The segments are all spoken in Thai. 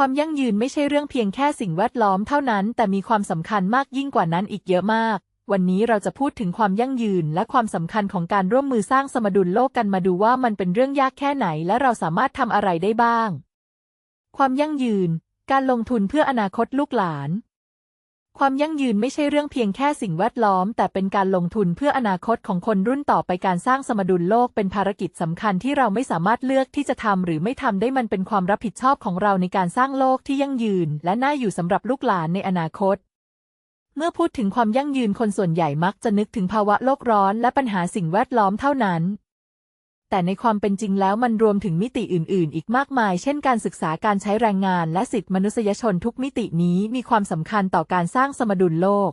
ความยั่งยืนไม่ใช่เรื่องเพียงแค่สิ่งแวดล้อมเท่านั้น แต่มีความสำคัญมากยิ่งกว่านั้นอีกเยอะมาก วันนี้เราจะพูดถึงความยั่งยืน และความสำคัญของการร่วมมือสร้างสมดุลโลกกันมาดูว่ามันเป็นเรื่องยากแค่ไหน และเราสามารถทำอะไรได้บ้าง ความยั่งยืน การลงทุนเพื่ออนาคตลูกหลาน ความยั่งยืนไม่ใช่เรื่องเพียงแค่สิ่งแวดล้อม แต่เป็นการลงทุนเพื่ออนาคตของคนรุ่นต่อไปการสร้างสมดุลโลกเป็นภารกิจสำคัญที่เราไม่สามารถเลือกที่จะทำหรือไม่ทำได้มันเป็นความรับผิดชอบของเราในการสร้างโลกที่ยั่งยืน และน่าอยู่สำหรับลูกหลานในอนาคต เมื่อพูดถึงความยั่งยืนคนส่วนใหญ่มักจะนึกถึงภาวะโลกร้อน และปัญหาสิ่งแวดล้อมเท่านั้น แต่ในความเป็นจริงแล้วมันรวมถึงมิติอื่น ๆ อีกมากมาย เช่นการศึกษาการใช้แรงงานและสิทธิมนุษยชนทุกมิตินี้มีความสำคัญต่อการสร้างสมดุลโลก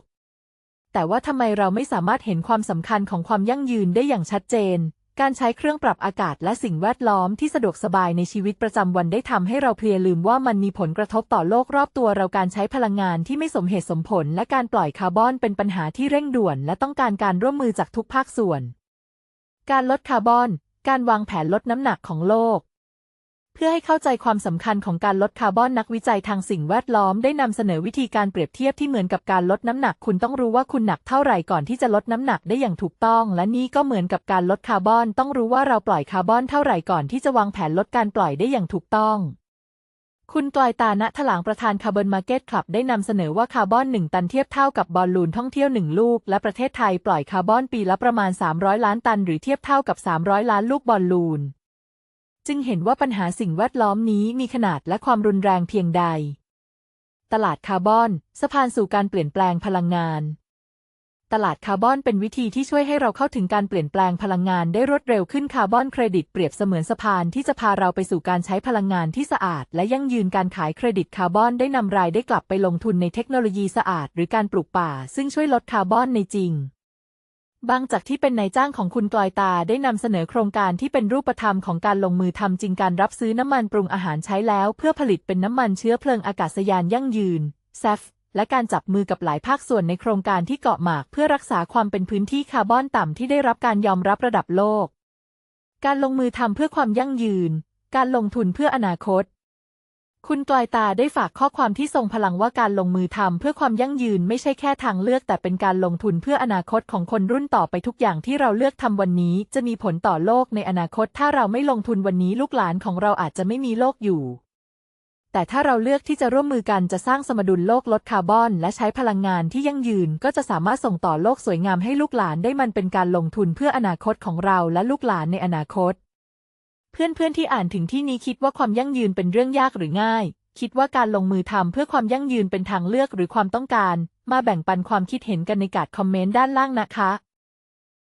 แต่ว่าทำไมเราไม่สามารถเห็นความสำคัญของความยั่งยืนได้อย่างชัดเจน การใช้เครื่องปรับอากาศและสิ่งแวดล้อมที่สะดวกสบายในชีวิตประจำวันได้ทำให้เราเพลียลืมว่ามันมีผลกระทบต่อโลกรอบตัวเราการใช้พลังงานที่ไม่สมเหตุสมผล และการปล่อยคาร์บอนเป็นปัญหาที่เร่งด่วน และต้องการการร่วมมือจากทุกภาคส่วน การลดคาร์บอน การวางแผนลดน้ำหนักของโลก เพื่อให้เข้าใจความสำคัญของการลดคาร์บอนนักวิจัยทางสิ่งแวดล้อมได้นำเสนอวิธีการเปรียบเทียบที่เหมือนกับการลดน้ำหนัก คุณต้องรู้ว่าคุณหนักเท่าไหร่ก่อนที่จะลดน้ำหนักได้อย่างถูกต้อง และนี่ก็เหมือนกับการลดคาร์บอน ต้องรู้ว่าเราปล่อยคาร์บอนเท่าไหร่ก่อนที่จะวางแผนลดการปล่อยได้อย่างถูกต้อง คุณกลอยตาณถลางประธานคาร์บอนมาร์เก็ตคลับได้นำเสนอว่าคาร์บอนหนึ่งตันเทียบเท่ากับบอลลูนท่องเที่ยวหนึ่งลูก และประเทศไทยปล่อยคาร์บอนปีละประมาณ 300 ล้านตัน หรือเทียบเท่ากับ 300 ล้านลูกบอลลูน จึงเห็นว่าปัญหาสิ่งแวดล้อมนี้มีขนาดและความรุนแรงเพียงใด ตลาดคาร์บอน สะพานสู่การเปลี่ยนแปลงพลังงาน ตลาดคาร์บอนเป็นวิธีที่ช่วยให้เราเข้าถึงการเปลี่ยนแปลงพลังงานได้รวดเร็วขึ้นคาร์บอนเครดิตเปรียบเสมือนสะพานที่จะพาเราไปสู่การใช้พลังงานที่สะอาด และยั่งยืนการขายเครดิตคาร์บอนได้นำรายได้กลับไปลงทุนในเทคโนโลยีสะอาด หรือการปลูกป่า ซึ่งช่วยลดคาร์บอนในจริงบางจากที่เป็นนายจ้างของคุณกลอยตาได้นำเสนอโครงการที่เป็นรูปธรรมของการลงมือทำจริงการรับซื้อน้ำมันปรุงอาหารใช้แล้ว เพื่อผลิตเป็นน้ำมันเชื้อเพลิงอากาศยานยั่งยืน SAF และการจับมือกับหลายภาคส่วนในโครงการที่เกาะหมากเพื่อรักษาความเป็นพื้นที่คาร์บอนต่ำที่ได้รับการยอมรับระดับโลก การลงมือทำเพื่อความยั่งยืน การลงทุนเพื่ออนาคต คุณกลอยตาได้ฝากข้อความที่ทรงพลังว่าการลงมือทำเพื่อความยั่งยืนไม่ใช่แค่ทางเลือก แต่เป็นการลงทุนเพื่ออนาคตของคนรุ่นต่อไปทุกอย่างที่เราเลือกทำวันนี้ จะมีผลต่อโลกในอนาคต ถ้าเราไม่ลงทุนวันนี้ลูกหลานของเราอาจจะไม่มีโลกอยู่ แต่ถ้าเราเลือกที่จะร่วมมือกันจะสร้างสมดุลโลกลดคาร์บอน และใช้พลังงานที่ยั่งยืน ก็จะสามารถส่งต่อโลกสวยงามให้ลูกหลานได้มันเป็นการลงทุนเพื่ออนาคตของเราและลูกหลานในอนาคต เพื่อนๆที่อ่านถึงที่นี้คิดว่าความยั่งยืนเป็นเรื่องยากหรือง่าย คิดว่าการลงมือทำเพื่อความยั่งยืนเป็นทางเลือกหรือความต้องการ มาแบ่งปันความคิดเห็นกันในการคอมเมนต์ด้านล่างนะคะ